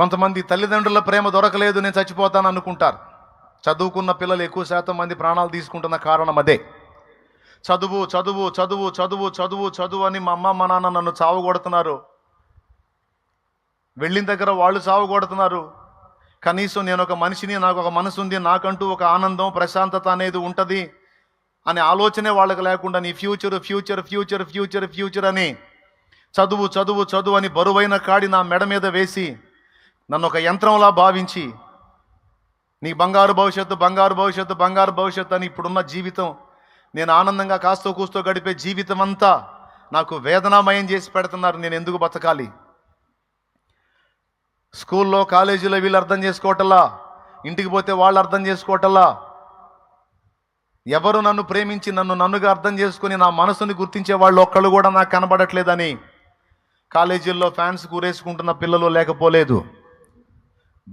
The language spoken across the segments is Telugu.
కొంతమంది తల్లిదండ్రుల ప్రేమ దొరకలేదు నేను చచ్చిపోతాను అనుకుంటారు. చదువుకున్న పిల్లలు ఎక్కువ శాతం మంది ప్రాణాలు తీసుకుంటున్న కారణం అదే. చదువు చదువు చదువు చదువు చదువు చదువు అని మా అమ్మ మా నాన్న నన్ను చావు కొడుతున్నారు. వెళ్ళిన దగ్గర వాళ్ళు చావు కొడుతున్నారు. కనీసం నేను ఒక మనిషిని నాకు ఒక మనసు ఉంది నాకంటూ ఒక ఆనందం ప్రశాంతత అనేది ఉంటుంది అనే ఆలోచనే వాళ్ళకి లేకుండా నీ future future future future future అని చదువు చదువు చదువు అని బరువైన కాడి నా మెడ మీద వేసి నన్ను ఒక యంత్రంలా భావించి నీ బంగారు భవిష్యత్తు బంగారు భవిష్యత్తు బంగారు భవిష్యత్తు అని ఇప్పుడున్న జీవితం నేను ఆనందంగా కాస్తో కూస్తో గడిపే జీవితం అంతా నాకు వేదనామయం చేసి పెడుతున్నారు. నేను ఎందుకు బతకాలి? స్కూల్లో కాలేజీలో వీళ్ళు అర్థం చేసుకోవటలా? ఇంటికి పోతే వాళ్ళు అర్థం చేసుకోవటలా? ఎవరు నన్ను ప్రేమించి నన్ను నన్నుగా అర్థం చేసుకుని నా మనసుని గుర్తించే వాళ్ళు ఒక్కళ్ళు కూడా నాకు కనబడట్లేదని కాలేజీల్లో ఫ్యాన్స్ కూరేసుకుంటున్న పిల్లలు లేకపోలేదు.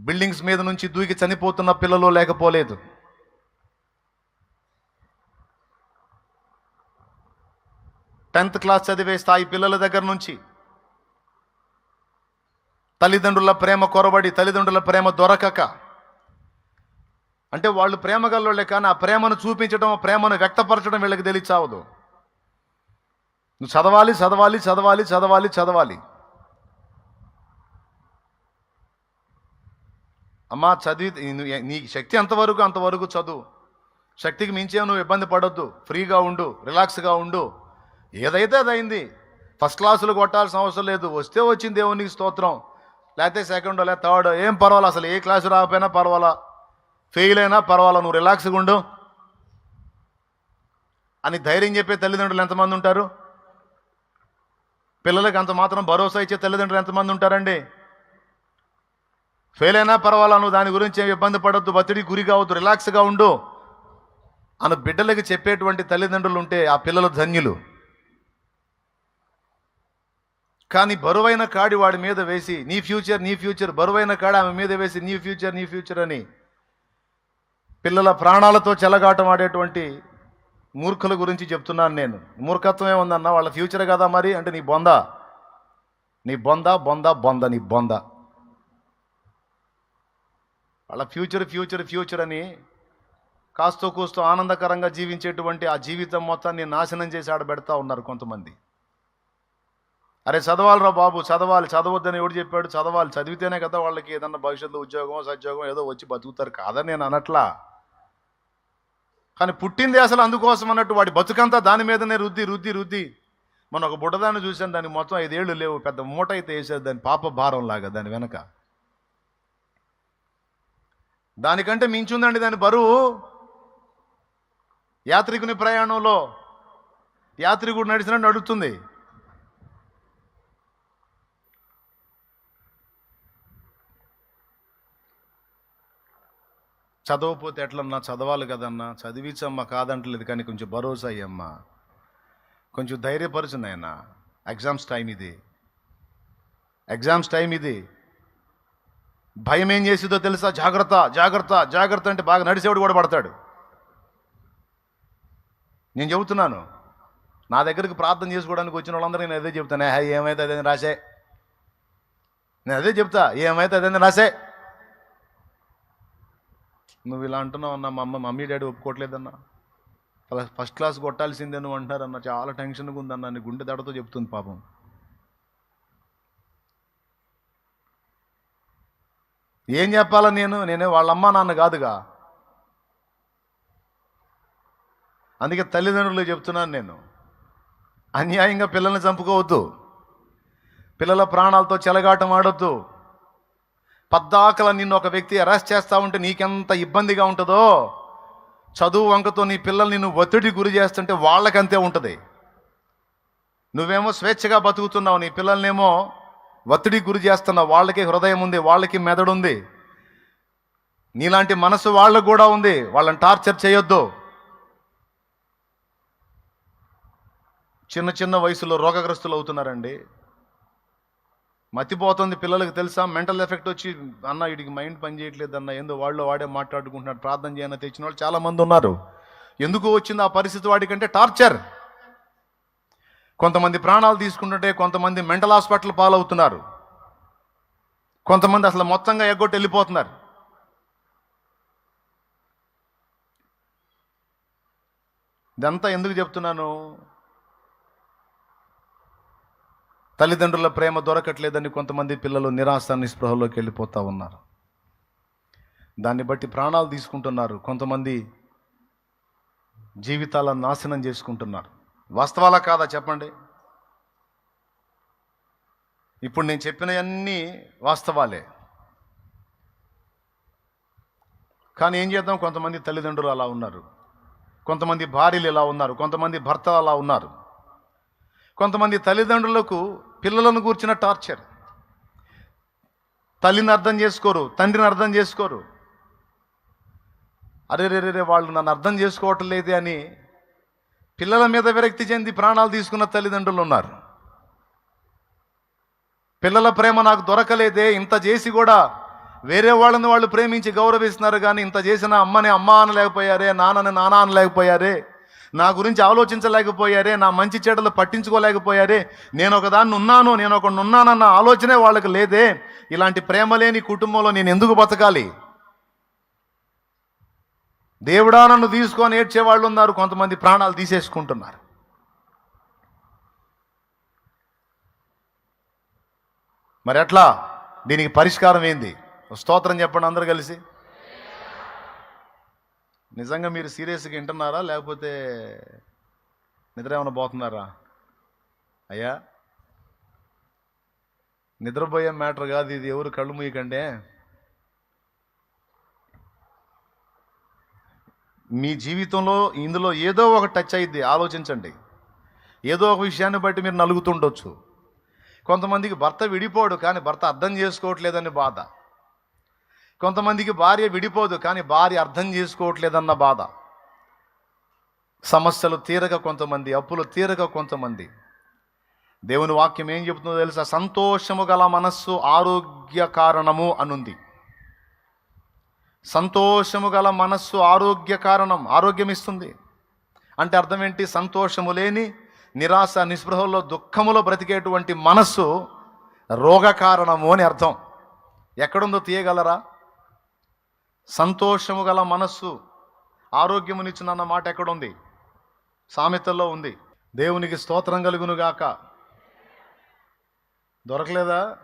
బిల్డింగ్స్ మీద నుంచి దూకి చనిపోతున్న పిల్లలు లేకపోలేదు. టెన్త్ క్లాస్ చదివే స్థాయి పిల్లల దగ్గర నుంచి తల్లిదండ్రుల ప్రేమ కొరబడి తల్లిదండ్రుల ప్రేమ దొరకక అంటే వాళ్ళు ప్రేమ గల్లోళ్ళే కానీ ఆ ప్రేమను చూపించడం ఆ ప్రేమను వ్యక్తపరచడం వీళ్ళకి తెలియచావదు. నువ్వు చదవాలి చదవాలి చదవాలి చదవాలి చదవాలి. అమ్మా చదివి నీ శక్తి ఎంతవరకు అంతవరకు చదువు. శక్తికి మించే నువ్వు ఇబ్బంది పడొద్దు. ఫ్రీగా ఉండు రిలాక్స్గా ఉండు. ఏదైతే అది అయింది ఫస్ట్ క్లాసులు కొట్టాల్సిన అవసరం లేదు. వస్తే వచ్చింది దేవునికి స్తోత్రం. లేకపోతే సెకండ్ లేదా థర్డ్ ఏం పర్వాలా. అసలు ఏ క్లాసు రాకపోయినా పర్వాలా. ఫెయిల్ అయినా పర్వాలా. నువ్వు రిలాక్స్గా ఉండు. అని ధైర్యం చెప్పే తల్లిదండ్రులు ఎంతమంది ఉంటారు? పిల్లలకి అంత మాత్రం భరోసా ఇచ్చే తల్లిదండ్రులు ఎంతమంది ఉంటారండి? ఫెయిల్ అయినా పర్వాలా నువ్వు దాని గురించి ఏమి ఇబ్బంది పడద్దు ఒత్తిడి గురి కావద్దు రిలాక్స్గా ఉండు. అని బిడ్డలకి చెప్పేటువంటి తల్లిదండ్రులు ఉంటే ఆ పిల్లలు ధన్యులు. కానీ బరువైన కాడి వాడి మీద వేసి నీ ఫ్యూచర్ నీ ఫ్యూచర్ బరువైన కాడి ఆమె మీద వేసి నీ ఫ్యూచర్ నీ ఫ్యూచర్ అని పిల్లల ప్రాణాలతో చెలగాటం ఆడేటువంటి మూర్ఖుల గురించి చెప్తున్నాను నేను. మూర్ఖత్వమే ఉందన్న వాళ్ళ ఫ్యూచర్ కదా మరి అంటే నీ బొంద. నీ బొంద బొంద బొంద నీ బొంద. వాళ్ళ ఫ్యూచర్ ఫ్యూచర్ ఫ్యూచర్ అని కాస్తో కూస్తో ఆనందకరంగా జీవించేటువంటి ఆ జీవితం మొత్తాన్ని నాశనం చేసి ఆడబెడతా ఉన్నారు కొంతమంది. అరే చదవాలిరా బాబు చదవాలి చదవద్దని ఎవడు చెప్పాడు? చదవాలి చదివితేనే కదా వాళ్ళకి ఏదన్నా భవిష్యత్తులో ఉద్యోగం సద్యోగం ఏదో వచ్చి బతుకుతారు. కాదని నేను అనట్లా? కానీ పుట్టింది అసలు అందుకోసం అన్నట్టు వాడి బతుకంతా దాని మీదనే రుద్ది రుద్ది రుద్ది. మన ఒక బుడ్డదాన్ని చూసాను దానికి మొత్తం ఐదేళ్ళు లేవు పెద్ద మూట అయితే వేసేది దాని పాప భారం లాగా దాని వెనక. దానికంటే మించుందండి దాని బరువు. యాత్రికుని ప్రయాణంలో యాత్రికుడు నడిచినట్టు నడుస్తుంది. చదవకపోతే ఎట్లన్నా చదవాలి కదన్నా చదివించమ్మా కాదంటలేదు కానీ కొంచెం భరోసా అయ్యమ్మా కొంచెం ధైర్యపరచు నాయన. ఎగ్జామ్స్ టైం ఇది. ఎగ్జామ్స్ టైం ఇది. భయం ఏం చేసిందో తెలుసా? జాగ్రత్త జాగ్రత్త జాగ్రత్త అంటే బాగా నడిచేవాడు కూడా పడతాడు. నేను చెబుతున్నాను నా దగ్గరికి ప్రార్థన చేసుకోవడానికి వచ్చిన వాళ్ళందరూ నేను అదే చెప్తాను "ఏ, ఏమైతే అదే రాసే. నేను అదే చెప్తా ఏమైతే అదే రాసే. నువ్వు ఇలా అంటున్నావు అన్న మా అమ్మ మమ్మీ డాడీ ఒప్పుకోవట్లేదన్నా. అలా ఫస్ట్ క్లాస్ కొట్టాల్సిందే నువ్వు అంటారన్న చాలా టెన్షన్గా ఉందన్న నీ గుండె దడతో చెప్తుంది పాపం. ఏం చెప్పాలా నేను? నేనే వాళ్ళ అమ్మ నాన్న కాదుగా. అందుకే తల్లిదండ్రులు చెప్తున్నాను నేను. అన్యాయంగా పిల్లల్ని చంపుకోవద్దు. పిల్లల ప్రాణాలతో చెలగాటం ఆడొద్దు. పద్దాకల నిన్ను ఒక వ్యక్తి అరెస్ట్ చేస్తా ఉంటే నీకెంత ఇబ్బందిగా ఉంటుందో? చదువు వంకతో నీ పిల్లల్ని నిన్ను ఒత్తిడి గురి చేస్తుంటే వాళ్ళకంతే ఉంటుంది. నువ్వేమో స్వేచ్ఛగా బతుకుతున్నావు నీ పిల్లల్నేమో ఒత్తిడి గురి చేస్తున్న వాళ్ళకి హృదయం ఉంది వాళ్ళకి మెదడు ఉంది. నీలాంటి మనసు వాళ్ళకు కూడా ఉంది. వాళ్ళని టార్చర్ చేయొద్దు. చిన్న చిన్న వయసులో రోగగ్రస్తులు అవుతున్నారండి. మతిపోతుంది పిల్లలకు తెలుసా? మెంటల్ ఎఫెక్ట్ వచ్చి అన్న వీడికి మైండ్ పని చేయట్లేదు అన్న ఏందో వాళ్ళు వాడే మాట్లాడుకుంటున్నాడు ప్రార్థన చేయన తెచ్చిన వాళ్ళు చాలా మంది ఉన్నారు. ఎందుకు వచ్చింది ఆ పరిస్థితి వాడికంటే టార్చర్. కొంతమంది ప్రాణాలు తీసుకుంటుంటే కొంతమంది మెంటల్ హాస్పిటల్ పాలవుతున్నారు. కొంతమంది అసలు మొత్తంగా ఎగ్గొట్టి వెళ్ళిపోతున్నారు. ఇదంతా ఎందుకు చెప్తున్నాను? తల్లిదండ్రుల ప్రేమ దొరకట్లేదని కొంతమంది పిల్లలు నిరాశ నిస్పృహలోకి వెళ్ళిపోతూ ఉన్నారు. దాన్ని బట్టి ప్రాణాలు తీసుకుంటున్నారు. కొంతమంది జీవితాలను నాశనం చేసుకుంటున్నారు. వాస్తవాలా కాదా చెప్పండి? ఇప్పుడు నేను చెప్పినవన్నీ వాస్తవాలే. కానీ ఏం చేద్దాం? కొంతమంది తల్లిదండ్రులు అలా ఉన్నారు. కొంతమంది భార్యలు ఇలా ఉన్నారు. కొంతమంది భర్త అలా ఉన్నారు. కొంతమంది తల్లిదండ్రులకు పిల్లలను కూర్చిన టార్చర్. తల్లిని అర్థం చేసుకోరు తండ్రిని అర్థం చేసుకోరు. అరే రే రే రే వాళ్ళు నన్ను అర్థం చేసుకోవటం లేదే అని పిల్లల మీద విరక్తి చెంది ప్రాణాలు తీసుకున్న తల్లిదండ్రులు ఉన్నారు. పిల్లల ప్రేమ నాకు దొరకలేదే ఇంత చేసి కూడా వేరే వాళ్ళని వాళ్ళు ప్రేమించి గౌరవిస్తున్నారు కానీ ఇంత చేసిన అమ్మని అమ్మ అనలేకపోయారే నాన్నని నాన్న అనలేకపోయారే నా గురించి ఆలోచించలేకపోయారే నా మంచి చెడ్డలు పట్టించుకోలేకపోయారే నేను ఒకదాన్ని ఉన్నాను నేను ఒకడు ఉన్నానన్న ఆలోచనే వాళ్ళకి లేదే. ఇలాంటి ప్రేమ లేని కుటుంబంలో నేను ఎందుకు బతకాలి? దేవుడా నన్ను తీసుకొని ఏడ్చే వాళ్ళు ఉన్నారు. కొంతమంది ప్రాణాలు తీసేసుకుంటున్నారు. మరి ఎట్లా? దీనికి పరిష్కారం ఏంది? ఒక స్తోత్రం చెప్పండి అందరు కలిసి. నిజంగా మీరు సీరియస్గా వింటున్నారా? లేకపోతే నిద్ర ఏమైనా పోతున్నారా? అయ్యా నిద్రపోయే మ్యాటర్ కాదు ఇది. ఎవరు కళ్ళు మూయకండే. మీ జీవితంలో ఇందులో ఏదో ఒక టచ్ అయింది ఆలోచించండి. ఏదో ఒక విషయాన్ని బట్టి మీరు నలుగుతుండొచ్చు. కొంతమందికి భర్త విడిపోడు కానీ భర్త అర్థం చేసుకోవట్లేదని బాధ. కొంతమందికి భార్య విడిపోదు కానీ భార్య అర్థం చేసుకోవట్లేదన్న బాధ. సమస్యలు తీరక కొంతమంది అప్పులు తీరక కొంతమంది. దేవుని వాక్యం ఏం చెబుతుందో తెలుసా? సంతోషము గల మనస్సు ఆరోగ్య కారణము అనుంది. సంతోషము గల మనస్సు ఆరోగ్య కారణం ఆరోగ్యం ఇస్తుంది. అంటే అర్థం ఏంటి? సంతోషము లేని నిరాశ నిస్పృహలో దుఃఖములో బ్రతికేటువంటి మనస్సు రోగ కారణము అని అర్థం. ఎక్కడుందో తీయగలరా? సంతోషము గల మనస్సు ఆరోగ్యమునిచ్చునన్న మాట ఎక్కడుంది? సామెతల్లో ఉంది. దేవునికి స్తోత్రం కలుగును గాక దొరకలేదా?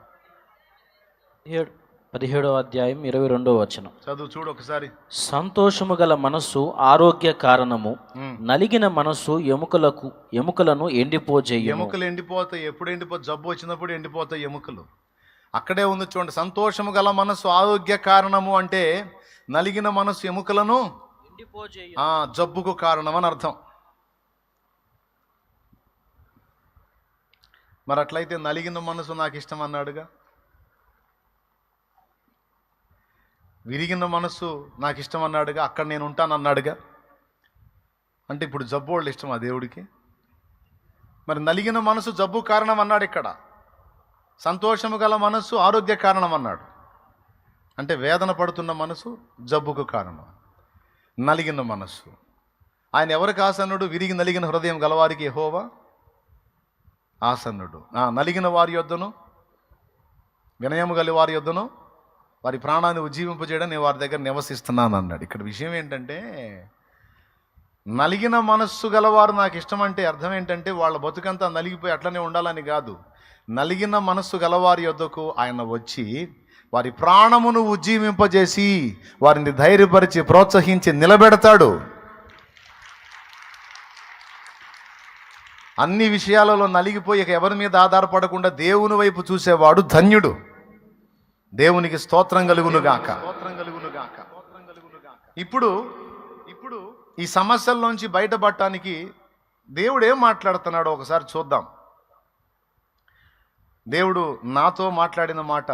ఏడు. పదిహేడవ అధ్యాయం ఇరవై రెండవ వచనం. చదువు చూడు ఒకసారి. సంతోషము గల మనస్సు ఆరోగ్య కారణము. నలిగిన మనస్సు ఎముకలకు ఎముకలను ఎండిపోజేయము. ఎముకలు ఎండిపోతాయి. ఎప్పుడు ఎండిపోతాయి జబ్బు వచ్చినప్పుడు ఎండిపోతాయి ఎముకలు. అక్కడే ఉంది చూడండి సంతోషము గల మనస్సు ఆరోగ్య కారణము అంటే నలిగిన మనస్సు ఎముకలను ఆ జబ్బుకు కారణం అని అర్థం. మరి అట్లయితే నలిగిన మనసు నాకు ఇష్టం అన్నాడుగా? విరిగిన మనసు నాకు ఇష్టం అన్నాడుగా అక్కడ నేను ఉంటాను అన్నాడుగా అంటే ఇప్పుడు జబ్బు వాళ్ళు ఇష్టం ఆ దేవుడికి. మరి నలిగిన మనసు జబ్బు కారణం అన్నాడు ఇక్కడ. సంతోషము గల మనస్సు ఆరోగ్య కారణం అన్నాడు అంటే వేదన పడుతున్న మనసు జబ్బుకు కారణం. నలిగిన మనస్సు. ఆయన ఎవరికి ఆసన్నుడు? విరిగి నలిగిన హృదయం గలవారికి హోవా ఆసన్నుడు. నలిగిన వారి యొద్దను వినయము గల వారి యొద్దను వారి ప్రాణాన్ని ఉజ్జీవింపజేయడం నేను వారి దగ్గర నివసిస్తున్నాను అన్నాడు. ఇక్కడ విషయం ఏంటంటే నలిగిన మనస్సు గలవారు నాకు ఇష్టం అంటే అర్థం ఏంటంటే వాళ్ళ బతుకంతా నలిగిపోయి అట్లనే ఉండాలని కాదు. నలిగిన మనస్సు గలవారి యొద్దకు ఆయన వచ్చి వారి ప్రాణమును ఉజ్జీవింపజేసి వారిని ధైర్యపరిచి ప్రోత్సహించి నిలబెడతాడు. అన్ని విషయాలలో నలిగిపోయి ఎవరి మీద ఆధారపడకుండా దేవుని వైపు చూసేవాడు ధన్యుడు. దేవునికి స్తోత్రం కలుగునుగాక. ఇప్పుడు ఇప్పుడు ఈ సమస్యల్లోంచి బయటపడటానికి దేవుడు ఏం మాట్లాడుతున్నాడో ఒకసారి చూద్దాం. దేవుడు నాతో మాట్లాడిన మాట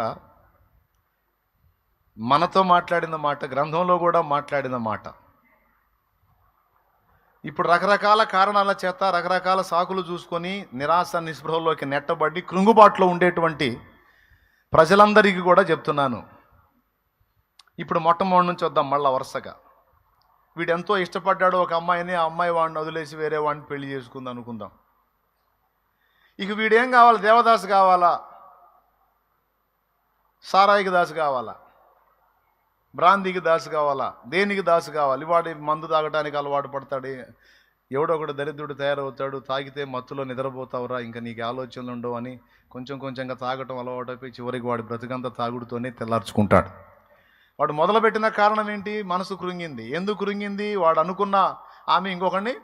మనతో మాట్లాడిన మాట గ్రంథంలో కూడా మాట్లాడిన మాట. ఇప్పుడు రకరకాల కారణాల చేత రకరకాల సాకులు చూసుకొని నిరాశ నిస్పృహలోకి నెట్టబడి కృంగుబాటులో ఉండేటువంటి ప్రజలందరికీ కూడా చెప్తున్నాను. ఇప్పుడు మొట్టమొదటి నుంచి వద్దాం మళ్ళా వరుసగా. వీడు ఎంతో ఇష్టపడ్డాడు ఒక అమ్మాయిని ఆ అమ్మాయి వాడిని వదిలేసి వేరే వాడిని పెళ్ళి చేసుకుంది అనుకుందాం. ఇక వీడేం కావాలి? దేవదాసు కావాలా? సారాయికి దాసు కావాలా? బ్రాంతికి దాసు కావాలా? దేనికి దాసు కావాలి? వాడి మందు తాగడానికి అలవాటు పడతాడు? ఎవడో ఒకడు దరిద్రుడు తయారవుతాడు తాగితే మత్తులో నిద్రపోతావురా ఇంకా నీకు ఆలోచనలు ఉండవు అని కొంచెం కొంచెంగా తాగటం అలవాటు అయిపోయి చివరికి వాడి బ్రతికంతా తాగుడుతోనే తెల్లార్చుకుంటాడు. వాడు మొదలుపెట్టిన కారణం ఏంటి? మనసు కృంగింది. ఎందుకు కృంగింది? వాడు అనుకున్న ఆమె ఇంకొకరిని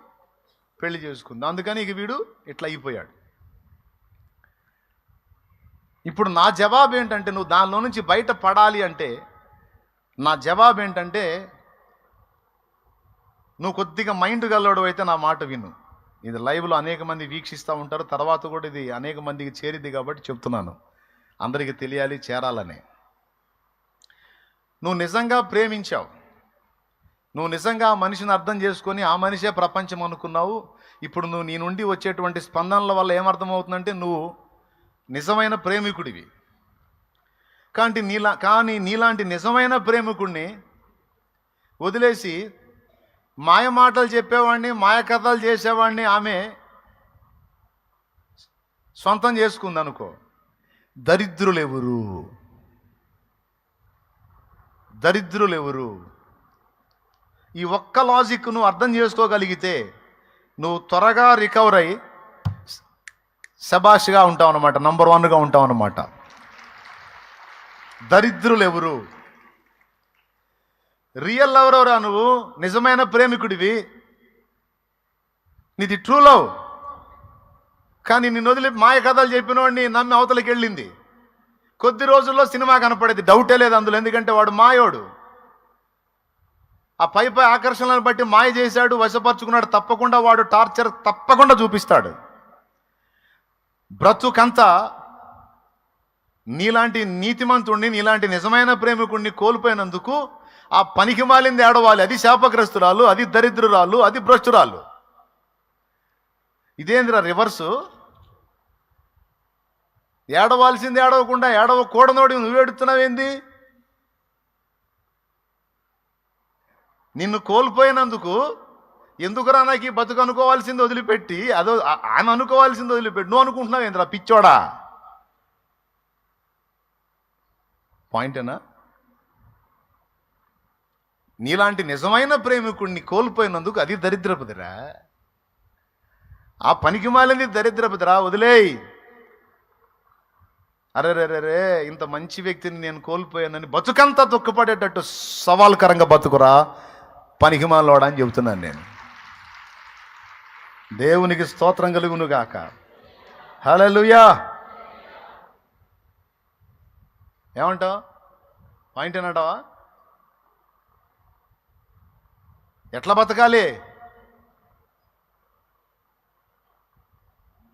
పెళ్ళి చేసుకుంది. అందుకని ఇక వీడు ఇట్లా అయిపోయాడు. ఇప్పుడు నా జవాబు ఏంటంటే నువ్వు దానిలో నుంచి బయట పడాలి అంటే నా జవాబు ఏంటంటే నువ్వు కొద్దిగా మైండ్ గల్లోడు అయితే నా మాట విను. ఇది లైవ్లో అనేక మంది వీక్షిస్తూ ఉంటారు. తర్వాత కూడా ఇది అనేక మందికి చేరిద్ది కాబట్టి చెప్తున్నాను. అందరికీ తెలియాలి చేరాలని. నువ్వు నిజంగా ప్రేమించావు. నువ్వు నిజంగా ఆ మనిషిని అర్థం చేసుకొని ఆ మనిషే ప్రపంచం అనుకున్నావు. ఇప్పుడు నువ్వు నీ నుండి వచ్చేటువంటి స్పందనల వల్ల ఏమర్థమవుతుందంటే నువ్వు నిజమైన ప్రేమికుడివి. కానీ నీలా కానీ నీలాంటి నిజమైన ప్రేమికుడిని వదిలేసి మాయ మాటలు చెప్పేవాడిని మాయ కథలు చేసేవాడిని ఆమె సొంతం చేసుకుంది అనుకో దరిద్రులు ఎవరు దరిద్రులు ఎవరు ఈ ఒక్క లాజిక్ నువ్వు అర్థం చేసుకోగలిగితే నువ్వు త్వరగా రికవర్ అయ్యి శబాష్గా ఉంటావు అనమాట నంబర్ వన్గా ఉంటావు అనమాట దరిద్రులు ఎవరు రియల్ లవర్ ఎవరా నువ్వు? నిజమైన ప్రేమికుడివి. నీది ట్రూ లవ్ కానీ నిన్ను వదిలి మాయ కథలు చెప్పినవాడిని నమ్మి అవతలకి వెళ్ళింది. కొద్ది రోజుల్లో సినిమా కనపడేది. డౌటే లేదు అందులో. ఎందుకంటే వాడు మాయోడు. ఆ పై పై ఆకర్షణలను బట్టి మాయ చేశాడు వశపరుచుకున్నాడు. తప్పకుండా వాడు టార్చర్ తప్పకుండా చూపిస్తాడు. బ్రతుకంతా నీలాంటి నీతిమంతుణ్ణి నీలాంటి నిజమైన ప్రేమికుణ్ణి కోల్పోయినందుకు ఆ పనికి మాలింది ఏడవాలి అది శాపగ్రస్తురాలు అది దరిద్రురాలు అది భ్రష్టురాలు. ఇదేందిరా రివర్సు ఏడవాల్సింది ఏడవకుండా ఏడవకూడనోడి నువ్వు ఏడుతున్నావేంది? నిన్ను కోల్పోయినందుకు ఎందుకురా నాకు ఈ బతుకు అనుకోవాల్సింది వదిలిపెట్టి? అదో ఆమె అనుకోవాల్సింది వదిలిపెట్టి. నువ్వు అనుకుంటున్నావు ఏంద్రా పిచ్చోడా పాయింటేనా నీలాంటి నిజమైన ప్రేమికుడిని కోల్పోయినందుకు అది దరిద్రపదిరా. ఆ పనికి మాలింది దరిద్రపదిరా వదిలేయ్. అరేరేరే ఇంత మంచి వ్యక్తిని నేను కోల్పోయానని బతుకంతా దుఃఖపడేటట్టు సవాల్కరంగా బతుకురా. పనికిమాలోడా అని చెబుతున్నాను నేను. దేవునికి స్తోత్రం కలుగునుగాక. Hello hallelujah. ఏమంటావు? పాయింట్ ఏనంటావా? ఎట్లా బతకాలి?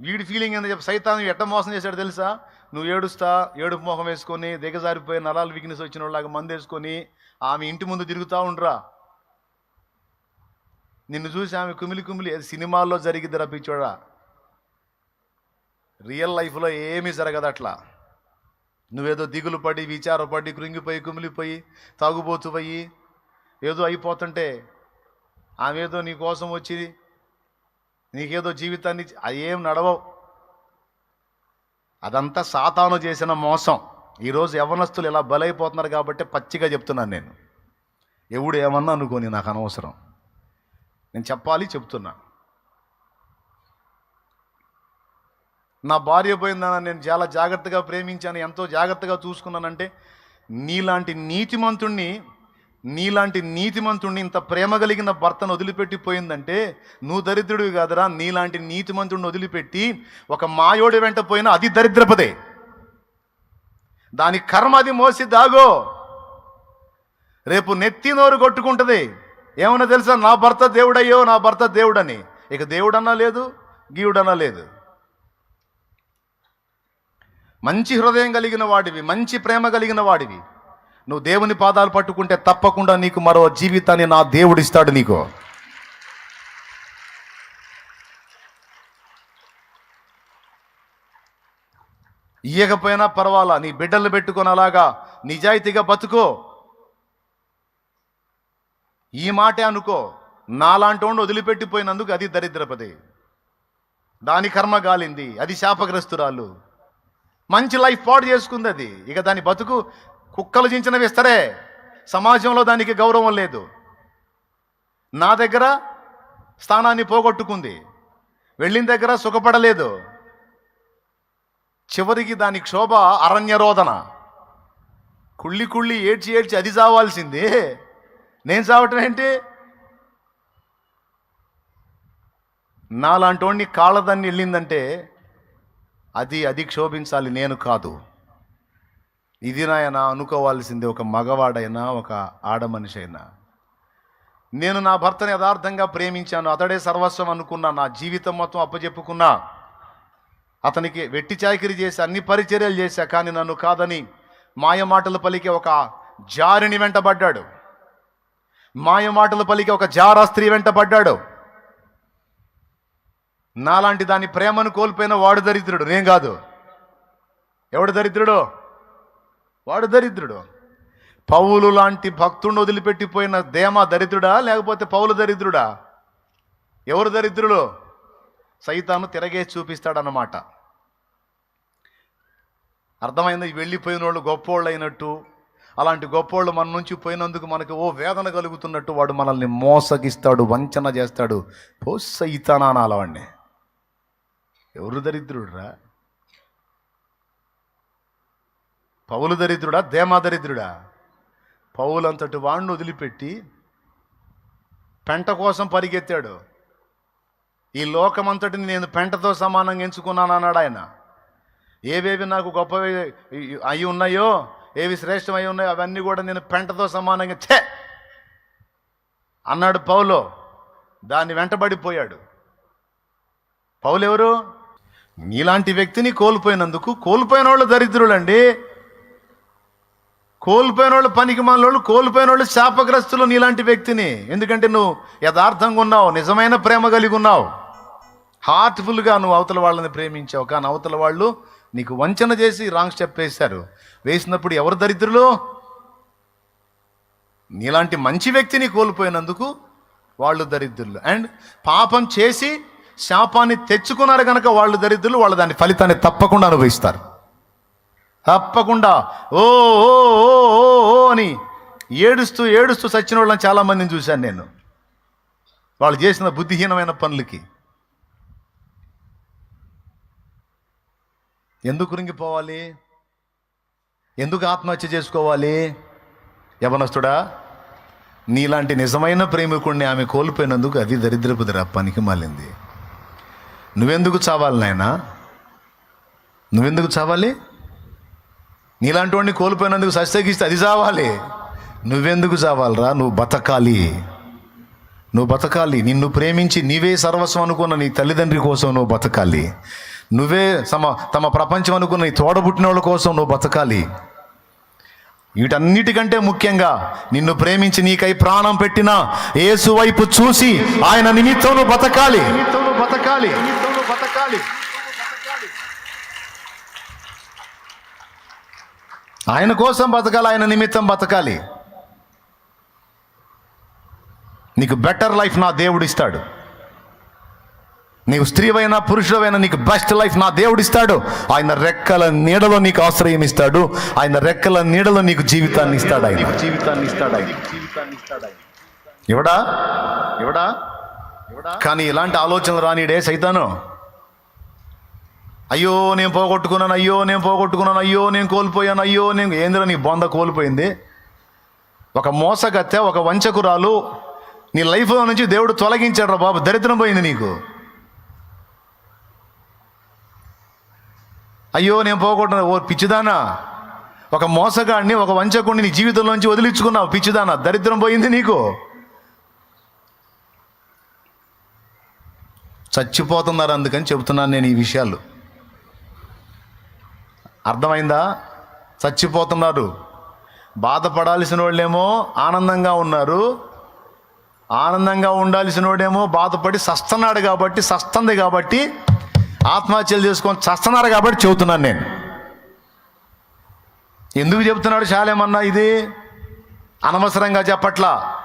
వీడి ఫీలింగ్ ఏందో చెప్పి. సైతాన్ని ఎట్ట మోసం చేశాడు తెలుసా? నువ్వు ఏడుస్తా ఏడుపు మొహం వేసుకొని దిగజారిపోయి నరాలు వీక్నెస్ వచ్చిన వాళ్ళగా మందు వేసుకొని ఆమె ఇంటి ముందు తిరుగుతూ ఉండరా. నిన్ను చూసి ఆమె కుమిలి కుమిలి అది సినిమాల్లో జరిగిద్ది రప్పించోడా రియల్ లైఫ్లో ఏమీ జరగదు అట్లా. నువ్వేదో దిగులు పడి విచారపడి కృంగిపోయి కుమిలిపోయి తాగుబోతుపోయి ఏదో అయిపోతుంటే ఆమె ఏదో వచ్చింది. నీకేదో జీవితాన్ని అది ఏం నడవవు. అదంతా సాతాను చేసిన మోసం. ఈరోజు యవనస్తులు ఇలా బలైపోతున్నారు కాబట్టి పచ్చిగా చెప్తున్నాను నేను. ఎవడు ఏమన్నా అనుకోని నాకు అనవసరం. నేను చెప్పాలి చెప్తున్నా. నా భార్య పోయిందని నేను చాలా జాగ్రత్తగా ప్రేమించాను ఎంతో జాగ్రత్తగా చూసుకున్నానంటే నీలాంటి నీతిమంతుణ్ణి నీలాంటి నీతిమంతుణ్ణి ఇంత ప్రేమ కలిగిన భర్తను వదిలిపెట్టి పోయిందంటే నువ్వు దరిద్రుడివి కాదురా. నీలాంటి నీతిమంతుడిని వదిలిపెట్టి ఒక మాయోడి వెంట పోయినా అది దరిద్రపదే. దాని కర్మ అది మోసి దాగో. రేపు నెత్తి నోరు కొట్టుకుంటుంది. ఏమన్నా తెలుసా? నా భర్త దేవుడయ్యో నా భర్త దేవుడని. ఇక దేవుడన్నా లేదు గీవుడన్నా లేదు. మంచి హృదయం కలిగిన వాడివి మంచి ప్రేమ కలిగిన వాడివి. నువ్వు దేవుని పాదాలు పట్టుకుంటే తప్పకుండా నీకు మరో జీవితాన్ని నా దేవుడు ఇస్తాడు నీకు. ఇయ్యకపోయినా పర్వాలా నీ బిడ్డలు పెట్టుకొని అలాగా నిజాయితీగా బతుకో. ఈ మాటే అనుకో నాలాంటి వాడిని వదిలిపెట్టిపోయినందుకు అది దరిద్రపది. దాని కర్మ గాలింది అది శాపగ్రస్తురాలు. మంచి లైఫ్ పాడు చేసుకుంది అది. ఇక దాని బతుకు కుక్కలు చించినవి ఇస్తారే సమాజంలో దానికి గౌరవం లేదు. నా దగ్గర స్థానాన్ని పోగొట్టుకుంది. వెళ్ళిన దగ్గర సుఖపడలేదు. చివరికి దాని క్షోభ అరణ్యరోధన. కుళ్ళి కుళ్ళి ఏడ్చి ఏడ్చి అది చావాల్సింది. నేను చావటం ఏంటి? నాలాంటి వాడిని కాళ్ళదాన్ని వెళ్ళిందంటే అది అది క్షోభించాలి నేను కాదు. ఇది నాయన అనుకోవాల్సింది ఒక మగవాడైనా ఒక ఆడ మనిషి అయినా నేను నా భర్తని యథార్థంగా ప్రేమించాను. అతడే సర్వస్వం అనుకున్నా నా జీవితం మొత్తం అప్పచెప్పుకున్నా అతనికి వెట్టి చాకిరి చేసి అన్ని పరిచర్యలు చేశా కానీ నన్ను కాదని మాయ మాటలు పలికి ఒక జారిని వెంటబడ్డాడు. మాయ మాటలు పలికి ఒక జారా స్త్రీ వెంటబడ్డాడు. నాలాంటి దాని ప్రేమను కోల్పోయిన వాడు దరిద్రుడు. నేను కాదు. ఎవడు దరిద్రుడు? వాడు దరిద్రుడు. పౌలు లాంటి భక్తుడిని వదిలిపెట్టిపోయిన దేమ దరిద్రుడా? లేకపోతే పౌలు దరిద్రుడా? ఎవరు దరిద్రులు? సైతాను తిరగేసి చూపిస్తాడన్నమాట. అర్థమైంది? వెళ్ళిపోయిన వాళ్ళు గొప్పోళ్ళు అయినట్టు అలాంటి గొప్పోళ్ళు మన నుంచి పోయినందుకు మనకు ఓ వేదన కలుగుతున్నట్టు వాడు మనల్ని మోసగిస్తాడు వంచన చేస్తాడు. పో సైతానా అలవాడిని. ఎవరు దరిద్రుడురా? పౌలు దరిద్రుడా? దేమా దరిద్రుడా? పౌలంతటి వాడిని వదిలిపెట్టి పెంట కోసం పరిగెత్తాడు. ఈ లోకమంతటిని నేను పెంటతో సమానంగా ఎంచుకున్నాను అన్నాడు ఆయన. ఏవేవి నాకు గొప్పవి అయి ఉన్నాయో ఏవి శ్రేష్టమై ఉన్నాయో అవన్నీ కూడా నేను పెంటతో సమానంగా ఛే! అన్నాడు పౌలో. దాన్ని వెంటబడిపోయాడు. పౌలు ఎవరు నీలాంటి వ్యక్తిని కోల్పోయినందుకు కోల్పోయిన వాళ్ళు దరిద్రులండి. కోల్పోయిన వాళ్ళు పనికి వాళ్ళు కోల్పోయిన వాళ్ళు శాపగ్రస్తులు నీలాంటి వ్యక్తిని. ఎందుకంటే నువ్వు యథార్థంగా ఉన్నావు నిజమైన ప్రేమ కలిగి ఉన్నావు. హార్ట్ఫుల్గా నువ్వు అవతల వాళ్ళని ప్రేమించావు. కానీ అవతల వాళ్ళు నీకు వంచన చేసి రాంగ్ స్టెప్ వేశారు. వేసినప్పుడు ఎవరు దరిద్రులు? నీలాంటి మంచి వ్యక్తిని కోల్పోయినందుకు వాళ్ళు దరిద్రులు. అండ్ పాపం చేసి శాపాన్ని తెచ్చుకున్నారు కనుక వాళ్ళు దరిద్రులు వాళ్ళు దాని ఫలితాన్ని తప్పకుండా అనుభవిస్తారు. తప్పకుండా. ఓ ఓ అని ఏడుస్తూ ఏడుస్తూ చచ్చిన వాళ్ళని చాలామందిని చూశాను నేను. వాళ్ళు చేసిన బుద్ధిహీనమైన పనులకి. ఎందుకు రింగిపోవాలి? ఎందుకు ఆత్మహత్య చేసుకోవాలి? యవనస్తుడా నీలాంటి నిజమైన ప్రేమికుడిని ఆమె కోల్పోయినందుకు అది దరిద్రపుదిరా పనికి మాలింది. నువ్వెందుకు చావాలి నాయనా? నువ్వెందుకు చావాలి? నీలాంటి వాడిని కోల్పోయినందుకు సస్తగిస్తే అది చావాలి. నువ్వెందుకు చావాలరా? నువ్వు బతకాలి. నువ్వు బతకాలి. నిన్ను ప్రేమించి నీవే సర్వస్వం అనుకున్న నీ తల్లిదండ్రి కోసం నువ్వు బతకాలి. నువ్వే తమ తమ ప్రపంచం అనుకున్న నీ తోడబుట్టిన వాళ్ళ కోసం నువ్వు బతకాలి. వీటన్నిటికంటే ముఖ్యంగా నిన్ను ప్రేమించి నీకై ప్రాణం పెట్టిన ఏసు వైపు చూసి ఆయన నిమిత్తం బతకాలి. నిమిత్తం బతకాలి. నిమిత్తం బతకాలి. ఆయన కోసం బతకాలి ఆయన నిమిత్తం బతకాలి. నీకు బెటర్ లైఫ్ నా దేవుడు ఇస్తాడు. నీకు స్త్రీవైనా పురుషుడైనా నీకు బెస్ట్ లైఫ్ నా దేవుడు ఇస్తాడు. ఆయన రెక్కల నీడలో నీకు ఆశ్రయం ఇస్తాడు. ఆయన రెక్కల నీడలో నీకు జీవితాన్ని ఇస్తాడు ఆయన. జీవితాన్ని ఇస్తాడు ఆయన జీవితాన్ని ఇస్తాడు ఆయన. ఎవడా ఎవడా? ఎవడా? కానీ ఇలాంటి ఆలోచనలు రానిడే సైతాను. అయ్యో నేను పోగొట్టుకున్నాను అయ్యో నేను పోగొట్టుకున్నాను అయ్యో నేను కోల్పోయాను అయ్యో నేను ఏందిరా నీ బొంద కోల్పోయింది? ఒక మోసగత్తె ఒక వంచకురాలు నీ లైఫ్లో నుంచి దేవుడు తొలగించాడు రా బాబు దరిద్రం పోయింది నీకు. అయ్యో నేను పోగొట్టున్నా ఓ పిచ్చిదానా. ఒక మోసగాడిని ఒక వంచకుడిని నీ జీవితంలోంచి వదిలించుకున్నావు పిచ్చిదానా దరిద్రం పోయింది నీకు. చచ్చిపోతున్నారు అందుకని చెబుతున్నాను నేను ఈ విషయాలు. అర్థమైందా? చచ్చిపోతున్నారు బాధపడాల్సిన వాళ్ళేమో ఆనందంగా ఉన్నారు. ఆనందంగా ఉండాల్సిన వాడేమో బాధపడి సస్తన్నాడు కాబట్టి సస్తంది కాబట్టి ఆత్మహత్యలు చేసుకొని చస్తున్నారు కాబట్టి చెబుతున్నాను నేను. ఎందుకు చెబుతున్నాడు చాలేమన్నా ఇది? అనవసరంగా చెప్పట్లా.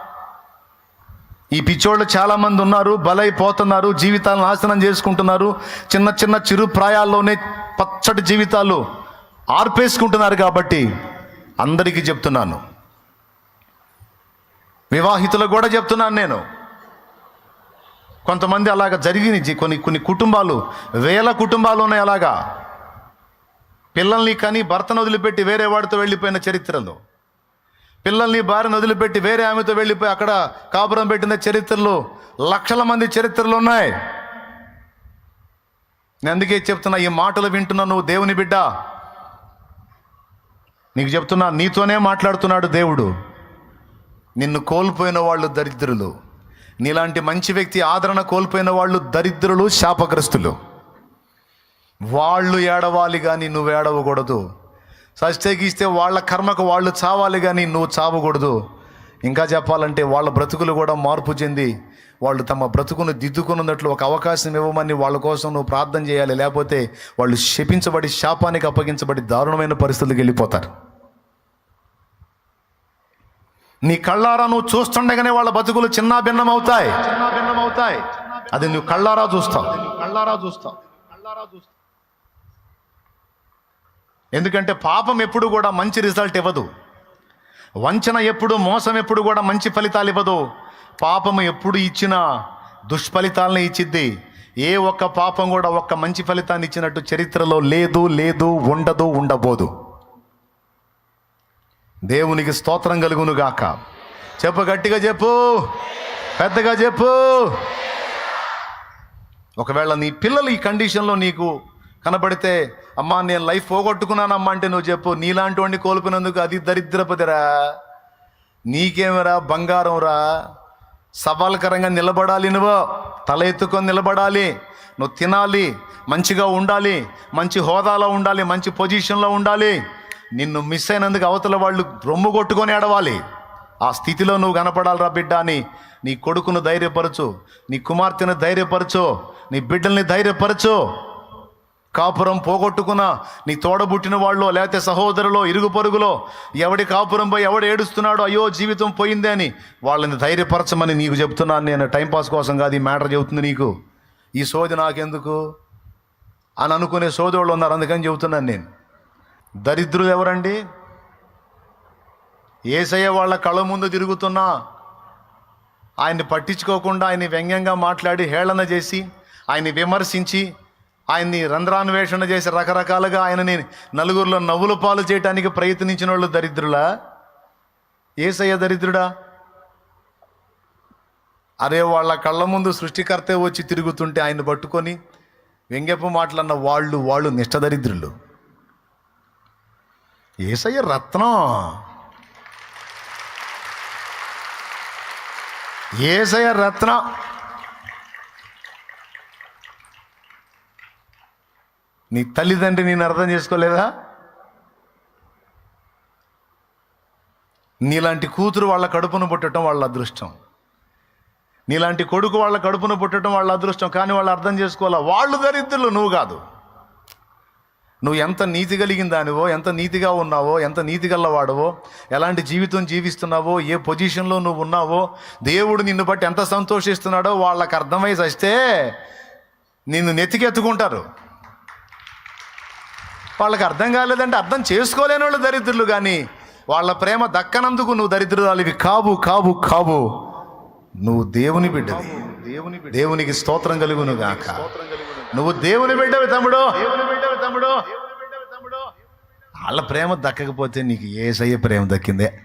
ఈ పిచ్చోళ్ళు చాలామంది ఉన్నారు బలైపోతున్నారు జీవితాలను నాశనం చేసుకుంటున్నారు. చిన్న చిన్న చిరు ప్రాయాల్లోనే పచ్చటి జీవితాలు. ఆర్పేసుకుంటున్నారు కాబట్టి అందరికీ చెప్తున్నాను. వివాహితులకు కూడా చెప్తున్నాను నేను. కొంతమంది అలాగ జరిగింది కొన్ని కొన్ని కుటుంబాలు వేల కుటుంబాలు ఉన్నాయి అలాగా. పిల్లల్ని కానీ భర్తను వదిలిపెట్టి వేరే వాడితో వెళ్ళిపోయిన చరిత్రలో. పిల్లల్ని భార్యను వదిలిపెట్టి వేరే ఆమెతో వెళ్ళిపోయి అక్కడ కాపురం పెట్టిన చరిత్రలు లక్షల మంది చరిత్రలు ఉన్నాయి. నేను అందుకే చెప్తున్నా ఈ మాటలు వింటున్నా నువ్వు దేవుని బిడ్డ. నీకు చెప్తున్నా నీతోనే మాట్లాడుతున్నాడు దేవుడు. నిన్ను కోల్పోయిన వాళ్ళు దరిద్రులు. నీలాంటి మంచి వ్యక్తి ఆదరణ కోల్పోయిన వాళ్ళు దరిద్రులు శాపగ్రస్తులు. వాళ్ళు ఏడవాలి కానీ నువ్వు ఏడవకూడదు. సస్తేగిస్తే వాళ్ళ కర్మకు వాళ్ళు చావాలి కానీ నువ్వు చావకూడదు. ఇంకా చెప్పాలంటే వాళ్ళ బ్రతుకులు కూడా మార్పు చెంది వాళ్ళు తమ బ్రతుకును దిద్దుకున్నట్లు ఒక అవకాశం ఇవ్వమని వాళ్ళ కోసం నువ్వు ప్రార్థన చేయాలి. లేకపోతే వాళ్ళు శపించబడి శాపానికి అప్పగించబడి దారుణమైన పరిస్థితులకు వెళ్ళిపోతారు. నీ కళ్ళారా నువ్వు చూస్తుండగానే వాళ్ళ బతుకులు చిన్న భిన్నం అవుతాయి. చిన్న భిన్నం అవుతాయి అది నువ్వు కళ్ళారా చూస్తావు కళ్ళారా చూస్తావు. కళ్ళారా చూస్తావు. ఎందుకంటే పాపం ఎప్పుడు కూడా మంచి రిజల్ట్ ఇవ్వదు. వంచన ఎప్పుడు మోసం ఎప్పుడు కూడా మంచి ఫలితాలు ఇవ్వదు. పాపము ఎప్పుడు ఇచ్చినా దుష్ఫలితాలను ఇచ్చిద్ది. ఏ ఒక్క పాపం కూడా ఒక్క మంచి ఫలితాన్ని ఇచ్చినట్టు చరిత్రలో లేదు లేదు ఉండదు ఉండబోదు. దేవునికి స్తోత్రం కలుగును గాక. చెప్పు గట్టిగా చెప్పు. పెద్దగా చెప్పు. ఒకవేళ నీ పిల్లలు ఈ కండిషన్లో నీకు కనబడితే అమ్మా నేను లైఫ్ పోగొట్టుకున్నానమ్మా అంటే నువ్వు చెప్పు. నీలాంటి వాడిని కోల్పోయినందుకు అది దరిద్రపతిరా. నీకేమరా బంగారం రా సవాలకరంగా నిలబడాలి నువ్వు. తల ఎత్తుకొని నిలబడాలి. నువ్వు తినాలి. మంచిగా ఉండాలి. మంచి హోదాలో ఉండాలి. మంచి పొజిషన్లో ఉండాలి. నిన్ను మిస్ అయినందుకు అవతల వాళ్ళు రొమ్ము కొట్టుకొని ఏడవాలి. ఆ స్థితిలో నువ్వు కనపడాలిరా బిడ్డ అని నీ కొడుకును ధైర్యపరచు. నీ కుమార్తెను ధైర్యపరచు. నీ బిడ్డల్ని ధైర్యపరచు. కాపురం పోగొట్టుకున్న నీ తోడబుట్టిన వాళ్ళు లేకపోతే సహోదరులో ఇరుగు పొరుగులో ఎవడి కాపురం పోయి ఎవడు ఏడుస్తున్నాడో అయ్యో జీవితం పోయిందే అని వాళ్ళని ధైర్యపరచమని నీకు చెప్తున్నాను నేను. టైంపాస్ కోసం కాదు ఈ మ్యాటర్ చెబుతుంది నీకు. ఈ సోది నాకెందుకు? అని అనుకునే సోదరులు ఉన్నారు అందుకని చెబుతున్నాను నేను. దరిద్రులు ఎవరండి? ఏసయ్య వాళ్ళ కళ్ళ ముందు తిరుగుతున్నా ఆయన్ని పట్టించుకోకుండా ఆయన్ని వ్యంగ్యంగా మాట్లాడి హేళన చేసి ఆయన్ని విమర్శించి ఆయన్ని రంధ్రాన్వేషణ చేసి రకరకాలుగా ఆయనని నలుగురిలో నవ్వుల పాలు చేయటానికి ప్రయత్నించిన వాళ్ళు దరిద్రులా? ఏసయ్య దరిద్రుడా? అరే వాళ్ళ కళ్ళ ముందు సృష్టికర్తే వచ్చి తిరుగుతుంటే ఆయన పట్టుకొని వ్యంగ్యపు మాటలన్న వాళ్ళు వాళ్ళు నిష్టదరిద్రులు ఏసయ్య రత్నం. ఏసయ్య రత్నం. నీ తల్లిదండ్రి నేను అర్థం చేసుకోలేదా? నీలాంటి కూతురు వాళ్ళ కడుపును పుట్టడం వాళ్ళ అదృష్టం. నీలాంటి కొడుకు వాళ్ళ కడుపును పుట్టడం వాళ్ళ అదృష్టం కానీ వాళ్ళు అర్థం చేసుకోవాలా? వాళ్ళు దరిద్రులు నువ్వు కాదు. నువ్వు ఎంత నీతి కలిగిన దానివో ఎంత నీతిగా ఉన్నావో ఎంత నీతి గల్లవాడవో ఎలాంటి జీవితం జీవిస్తున్నావో ఏ పొజిషన్లో నువ్వు ఉన్నావో దేవుడు నిన్ను బట్టి ఎంత సంతోషిస్తున్నాడో వాళ్ళకి అర్థమై చస్తే నిన్ను నెత్తికెత్తుకుంటారు. వాళ్ళకి అర్థం కాలేదంటే అర్థం చేసుకోలేని వాళ్ళు దరిద్రులు కానీ వాళ్ళ ప్రేమ దక్కనందుకు నువ్వు దరిద్రురాలివి. కావు కావు కావు. నువ్వు దేవుని బిడ్డవి. దేవుని దేవునికి స్తోత్రం కలుగును గాక. నువ్వు దేవుని బిడ్డవి తమ్ముడు. దేవుని బిడ్డవి తమ్ముడు వాళ్ళ ప్రేమ దక్కకపోతే నీకు ఏసయ్య ప్రేమ దక్కిందే.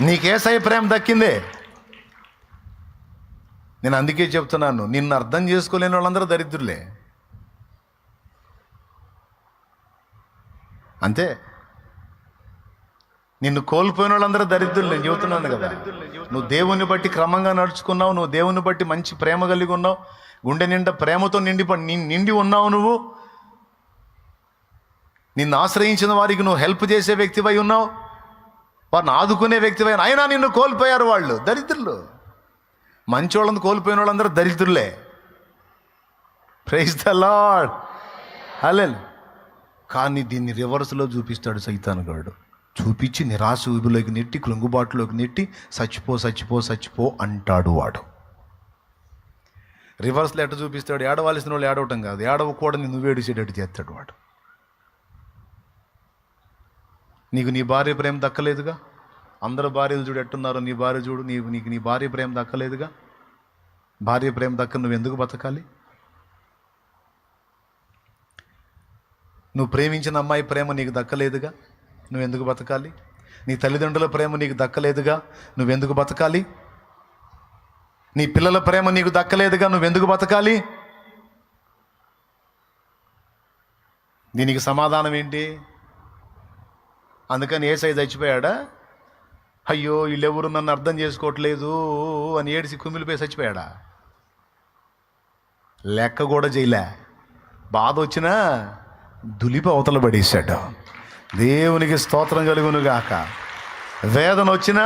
నీకేసయ్య ప్రేమ దక్కిందే. నేను అందుకే చెప్తున్నాను నిన్ను అర్థం చేసుకోలేని వాళ్ళందరూ దరిద్రులే. అంతే. నిన్ను కోల్పోయిన వాళ్ళందరూ దరిద్రులు నేను చెబుతున్నాను కదా. నువ్వు దేవుని బట్టి క్రమంగా నడుచుకున్నావు నువ్వు దేవుని బట్టి మంచి ప్రేమ కలిగి ఉన్నావు. గుండె నిండా ప్రేమతో నిండి నిండి ఉన్నావు నువ్వు. నిన్ను ఆశ్రయించిన వారికి నువ్వు హెల్ప్ చేసే వ్యక్తివై ఉన్నావు. వారిని ఆదుకునే వ్యక్తివై అయినా నిన్ను కోల్పోయారు వాళ్ళు దరిద్రులు. మంచి వాళ్ళని కోల్పోయిన వాళ్ళందరూ దరిద్రులే. ప్రైజ్ ద లాడ్ హలే కానీ దీన్ని రివర్స్లో చూపిస్తాడు సైతానుగాడు చూపించి నిరాశ ఊబిలోకి నెట్టి కృంగుబాటులోకి నెట్టి చచ్చిపో చచ్చిపో చచ్చిపో అంటాడు వాడు. రివర్స్లో ఎట్ట చూపిస్తాడు? ఏడవలసిన వాళ్ళు ఏడవటం కాదు. ఏడవకూడని నువ్వు ఏడిచేటట్టు చేస్తాడు వాడు. నీకు నీ భార్య ప్రేమ దక్కలేదుగా? అందరు భార్యలు చూడు ఎట్టున్నారో నీ భార్య చూడు నీ నీకు నీ భార్య ప్రేమ దక్కలేదుగా? భార్య ప్రేమ దక్క నువ్వు ఎందుకు బతకాలి? నువ్వు ప్రేమించిన అమ్మాయి ప్రేమ నీకు దక్కలేదుగా? నువ్వు ఎందుకు బతకాలి? నీ తల్లిదండ్రుల ప్రేమ నీకు దక్కలేదుగా? నువ్వెందుకు బతకాలి? నీ పిల్లల ప్రేమ నీకు దక్కలేదుగా? నువ్వెందుకు బతకాలి? దీనికి సమాధానం ఏంటి? అందుకని ఏసై చచ్చిపోయాడా? అయ్యో వీళ్ళెవరు నన్ను అర్థం చేసుకోవట్లేదు అని ఏడిసి కుమిలిపోయి చచ్చిపోయాడా? లెక్క కూడా చేయలే. బాధ వచ్చినా దులిపి అవతల పడేశాడు. దేవునికి స్తోత్రం కలుగును గాక. వేదన వచ్చినా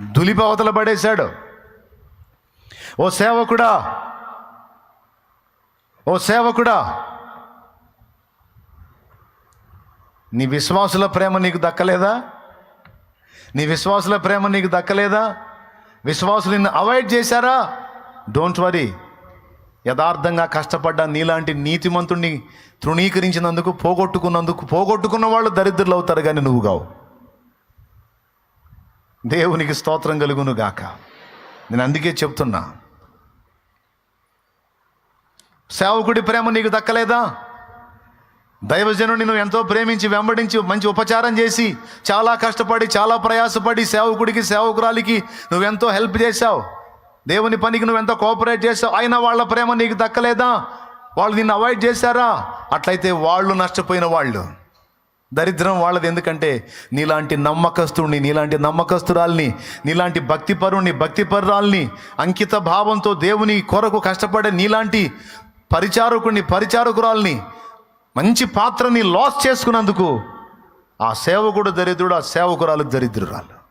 దులిపి అవతల పడేశాడు. ఓ సేవకుడా ఓ సేవకుడా నీ విశ్వాసుల ప్రేమ నీకు దక్కలేదా? నీ విశ్వాసుల ప్రేమ నీకు దక్కలేదా? విశ్వాసులు నిన్ను అవాయిడ్ చేశారా? డోంట్ వరీ యథార్థంగా కష్టపడ్డ నీలాంటి నీతిమంతుణ్ణి తృణీకరించినందుకు పోగొట్టుకున్నందుకు పోగొట్టుకున్న వాళ్ళు దరిద్రులు అవుతారు కానీ నువ్వు కావు. దేవునికి స్తోత్రం కలుగును గాక. నేను అందుకే చెప్తున్నా. సేవకుడి ప్రేమ నీకు దక్కలేదా? దైవజనుడిని నువ్వు ఎంతో ప్రేమించి వెంబడించి మంచి ఉపచారం చేసి చాలా కష్టపడి చాలా ప్రయాసపడి సేవకుడికి సేవకురాలికి నువ్వెంతో హెల్ప్ చేశావు? దేవుని పనికి నువ్వు ఎంత కోఆపరేట్ చేసావు? అయినా వాళ్ళ ప్రేమ నీకు దక్కలేదా? వాళ్ళు నిన్ను అవాయిడ్ చేశారా? అట్లయితే వాళ్ళు నష్టపోయిన వాళ్ళు. దరిద్రం వాళ్ళది ఎందుకంటే నీలాంటి నమ్మకస్తుడిని నీలాంటి నమ్మకస్తురాల్ని నీలాంటి భక్తిపరుణ్ణి భక్తిపరురాల్ని అంకిత భావంతో దేవుని కొరకు కష్టపడే నీలాంటి పరిచారకుడిని పరిచారకురాల్ని మంచి పాత్రని లాస్ చేసుకున్నందుకు ఆ సేవకుడు దరిద్రుడు ఆ సేవకురాలు దరిద్రురాలు.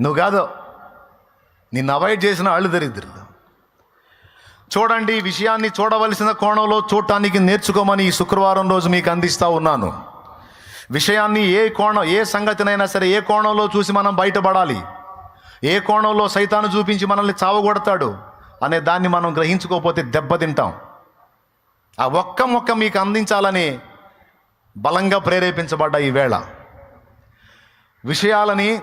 నువ్వు కాదు నిన్ను అవాయిడ్ చేసిన వాళ్ళు దరిద్రులు. చూడండి ఈ విషయాన్ని చూడవలసిన కోణంలో చూడటానికి నేర్చుకోమని ఈ శుక్రవారం రోజు మీకు అందిస్తూ ఉన్నాను. విషయాన్ని ఏ కోణం ఏ సంగతినైనా సరే ఏ కోణంలో చూసి మనం బయటపడాలి? ఏ కోణంలో సైతాను చూపించి మనల్ని చావగొడతాడు? అనే దాన్ని మనం గ్రహించుకోకపోతే దెబ్బతింటాం. ఆ ఒక్క మొక్క మీకు అందించాలని బలంగా ప్రేరేపించబడ్డ ఈ వేళ. విషయాలని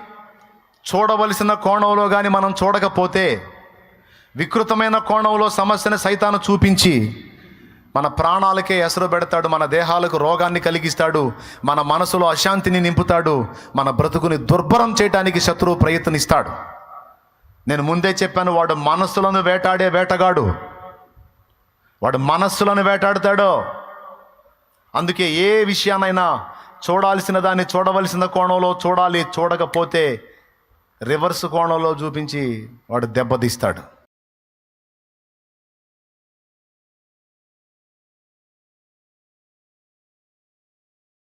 చూడవలసిన కోణంలో కానీ మనం చూడకపోతే వికృతమైన కోణంలో సమస్యను సైతాను చూపించి మన ప్రాణాలకే ఎసరు పెడతాడు మన దేహాలకు రోగాన్ని కలిగిస్తాడు మన మనసులో అశాంతిని నింపుతాడు మన బ్రతుకుని దుర్భరం చేయడానికి శత్రువు ప్రయత్నిస్తాడు. నేను ముందే చెప్పాను వాడు మనస్సులను వేటాడే వేటగాడు. వాడు మనస్సులను వేటాడుతాడు. అందుకే ఏ విషయానైనా చూడాల్సిన దాన్ని చూడవలసిన కోణంలో చూడాలి చూడకపోతే రివర్స్ కోణంలో చూపించి వాడు దెబ్బతీస్తాడు.